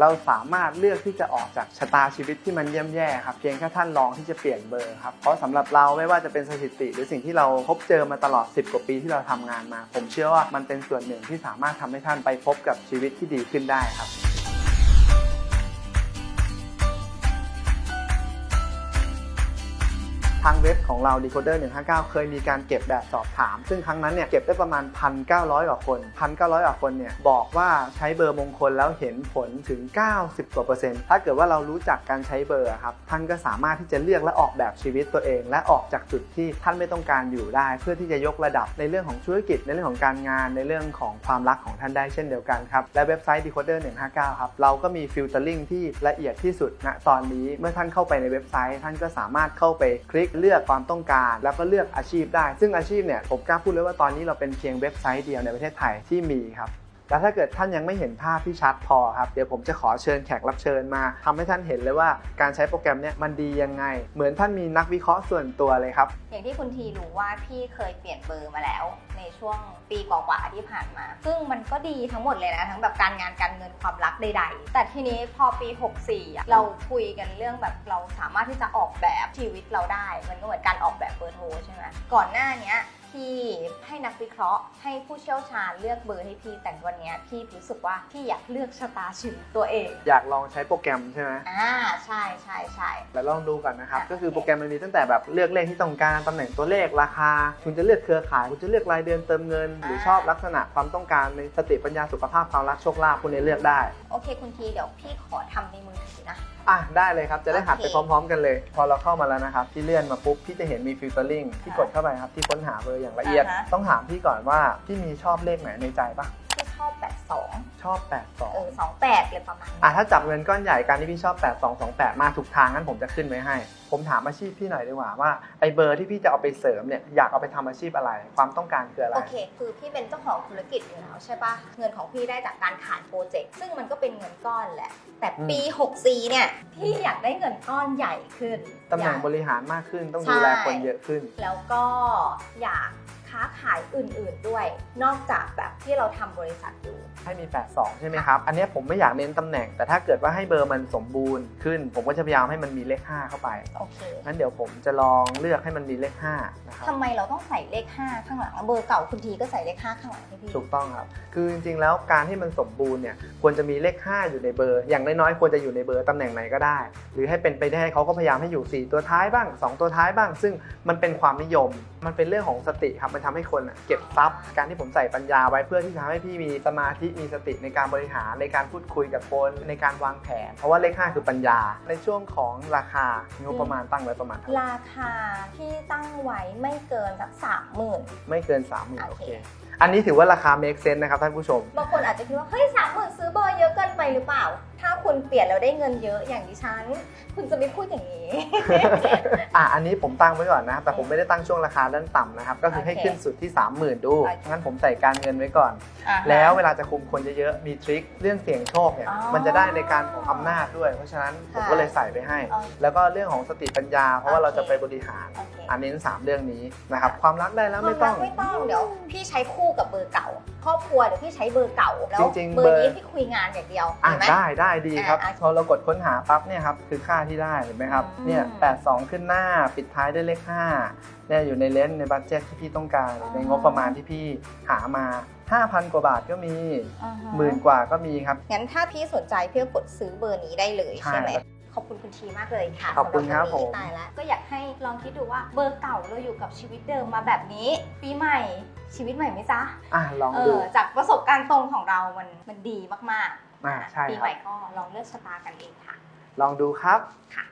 เราสามารถเลือกที่จะออกจากชะตาชีวิตที่มันย่ำแย่ครับเพียงแค่ท่านลองที่จะเปลี่ยนเบอร์ครับเพราะสำหรับเราไม่ว่าจะเป็นสถิติ หรือสิ่งที่เราพบเจอมาตลอด 10 กว่าปีที่เราทำงานมา ผมเชื่อว่ามันเป็นส่วนหนึ่งที่สามารถทำให้ท่านไปพบกับชีวิตที่ดีขึ้นได้ครับ ทางเว็บของเรา Decoder 159 เคยมีการเก็บแบบสอบถาม ซึ่งครั้งนั้นเนี่ยเก็บได้ประมาณ 1,900 กว่าคน 1,900 กว่าคนเนี่ยบอกว่าใช้เบอร์มงคลแล้วเห็นผลถึง 90กว่าเปอร์เซ็นต์ถ้าเกิดว่าเรารู้จักการใช้เบอร์ครับท่านก็สามารถที่จะเลือกและออกแบบชีวิตตัวเอง และออกจากจุดที่ท่านไม่ต้องการอยู่ได้ เพื่อที่จะยกระดับในเรื่องของธุรกิจในเรื่องของการงานในเรื่องของความรักของท่านได้เช่นเดียวกันครับและเว็บไซต์ Decoder 159 ครับเราก็มีฟิลเตอร์ลิงที่ละเอียดที่สุดณตอนนี้เมื่อท่านเข้าไปในเว็บไซต์ ท่านก็สามารถเข้าไปคลิกเลือกความต้องการ แล้วก็เลือกอาชีพได้ ซึ่งอาชีพเนี่ยผมกล้าพูดเลยว่าตอนนี้เราเป็นเพียงเว็บไซต์เดียวในประเทศไทยที่มีครับ แล้วถ้าเกิดท่านยังไม่เห็นภาพที่ชัดพอครับ เดี๋ยวผมจะขอเชิญแขกรับเชิญมาทำให้ท่านเห็นเลยว่าการใช้โปรแกรมเนี้ยมันดียังไง เหมือนท่านมีนักวิเคราะห์ส่วนตัวเลยครับ อย่างที่คุณทีรู้ว่าพี่เคยเปลี่ยนเบอร์มาแล้ว ในช่วงปีกว่าๆที่ผ่านมา ซึ่งมันก็ดีทั้งหมดเลยนะทั้งแบบการงานการเงินความรักใด ๆ แต่ทีนี้พอปี 64อะเราคุยกันเรื่องแบบเราสามารถที่จะออกแบบชีวิตเราได้ มันก็เหมือนการออกแบบเบอร์โทรใช่ไหมก่อนหน้านี้ ยพี่ให้นักวิเคราะห์ ให้ผู้เชี่ยวชาญเลือกเบอร์ให้พี่แต่วันเนี้ยพี่รู้สึกว่าพี่อยากเลือกชะตาชีวิตตัวเอง อยากลองใช้โปรแกรมใช่ไหมอ่าใช่ใช่ใช่แล้วลองดูก่อนนะครับ อะ ก็คือโปรแกรมมันมีตั้งแต่แบบเลือกเลขที่ต้องการ ตำแหน่งตัวเลขราคา คุณจะเลือกเครือข่าย คุณจะเลือกรายเดือนเติมเงิน หรือชอบลักษณะความต้องการในสติปัญญาสุขภาพความรักโชคลาภคุณเนี่ยเลือกได้ โอเคคุณทีเดี๋ยวพี่ขอทำในมือถือนะ อะได้เลยครับ จะได้หัดไปโอเคพร้อมๆกันเลย พอเราเข้ามาแล้วนะครับ ที่เลื่อนมาปุ๊บพี่จะเห็นมีฟิลเตอร์ลิงที่กดเข้าไปครับที่ค้นหาเบอร์อย่างละเอียด อ่าฮะ ต้องถามพี่ก่อนว่าพี่มีชอบเลขไหนในใจปะพี่ชอบ82ชอบ เออ82 28เลยประมาณนี้อะถ้าจับเงินก้อนใหญ่การที่พี่ชอบ 8228 มาถูกทางงั้นผมจะขึ้นไว้ให้ ผมถามอาชีพพี่หน่อยดีกว่าว่าไอเบอร์ที่พี่จะเอาไปเสริมเนี่ยอยากเอาไปทำอาชีพอะไร ความต้องการคืออะไร โอเค คือพี่เป็นเจ้าของธุรกิจอยู่แล้วใช่ปะเงินของพี่ได้จากการขายโปรเจกต์ซึ่งมันก็เป็นเงินก้อนแหละ แต่ปี 64 เนี่ยพี่อยากได้เงินก้อนใหญ่ขึ้นตำแหน่งอยาก บริหารมากขึ้นต้องดูแลใช่คนเยอะขึ้น แล้วก็อยากค้าขายอื่นๆด้วย นอกจากแบบที่เราทำบริษัทอยู่ ให้มี 82 ใช่ไหมครับ อันเนี้ยผมไม่อยากเน้นตำแหน่ง แต่ถ้าเกิดว่าให้เบอร์มันสมบูรณ์ขึ้น ผมก็จะพยายามให้มันมีเลข 5 เข้าไป โอเคงั้นเดี๋ยวผมจะลองเลือกให้มันมีเลข 5 นะครับ ทำไมเราต้องใส่เลข 5 ข้างหลังแล้วเบอร์เก่าคุณทีก็ใส่เลข 5 ข้างหลังให้พี่ถูกต้องครับ คือจริงๆ แล้วการที่มันสมบูรณ์เนี่ย ควรจะมีเลข 5 อยู่ในเบอร์ อย่างน้อยๆ ควรจะอยู่ในเบอร์ตำแหน่งไหนก็ได้ หรือให้เป็นไปได้เขาก็พยายามให้อยู่ 4 ตัวท้ายบ้าง 2 ตัวท้ายบ้าง ซึ่งมันเป็นความนิยม มันเป็นเรื่องของสติครับ มันทำให้คนอะเก็บทรัพย์ การที่ผมใส่ปัญญาไว้เพื่อที่จะทำให้พี่มีสมาธิมีสติในการบริหารในการพูดคุยกับคนในการวางแผน เพราะว่าเลข 5 คือปัญญา ในช่วงของราคางบประมาณตั้งไว้ประมาณเท่าไหร่ราคาที่ตั้งไว้ไม่เกินสักสามหมื่นไม่เกิน30,000โอโอเคเคอันนี้ถือว่าราคา make sense นะครับท่านผู้ชมบางคนอาจจะคิดว่าเฮ้ยสามหมื่นซื้อเบ คุณเปลี่ยนแล้วได้เงินเยอะอย่างดิฉัน คุณจะไม่พูดอย่างนี้ อะอันนี้ผมตั้งไว้ก่อนนะแต่ผมไม่ได้ตั้งช่วงราคาด้านต่ำนะครับ ก็คือให้โอเคขึ้นสุดที่ 30,000 ดูโอเคงั้นผมใส่การเงินไว้ก่อน อ่าฮะ แล้วเวลาจะคุมคนเยอะๆ มีทริคเรื่องเสี่ยงโชคเนี่ย อ๋อมันจะได้ในการของอำนาจด้วย เพราะฉะนั้นผมค่ะก็เลยใส่ไปให้โอเคแล้วก็เรื่องของสติปัญญา เพราะว่าโอเคเราจะไปบริหาร โอเค อันเน้นสามเรื่องนี้นะครับ ความรักได้แล้วไม่ต้อง ความรักไม่ต้องเดี๋ยวพี่ใช้คู่กับเบอร์เก่าครอบครัวเดี๋ยวพี่ใช้เบอร์เก่าแล้วจริงๆเบอร์นี้เบอร์พี่คุยงานอย่างเดียวอะเห็นไหม ได้ได้ดีครับอะพอเรากดค้นหาปั๊บเนี่ยครับคือค่าที่ได้เห็นไหมครับอืม เนี่ย82ขึ้นหน้าปิดท้ายด้วยเลข5เนี่ยอยู่ในเลนส์ในบัตเจ็ตที่พี่ต้องการ ในงบประมาณที่พี่หามา 5,000 กว่าบาทก็มีอ่าฮะหมื่นกว่าก็มีครับ งั้นถ้าพี่สนใจพี่ก็กดซื้อเบอร์นี้ได้เลยใช่ใช่ไหมขอบคุณคุณทีมากเลยค่ะขอบคุณครับสำหวันนี้ผม ตายแล้วก็อยากให้ ลองคิดดูว่าเบอร์เก่าเราอยู่กับชีวิตเดิมมาแบบนี้ ปีใหม่ชีวิตใหม่ไหมจ๊ะอะลองเอดูอจากประสบการณ์ตรงของเรามันมันดีมากๆอ่าใช่ปีคใหรับม่ก็ลองเลือกชะตากันเองค่ะ ลองดูครับ ค่ะ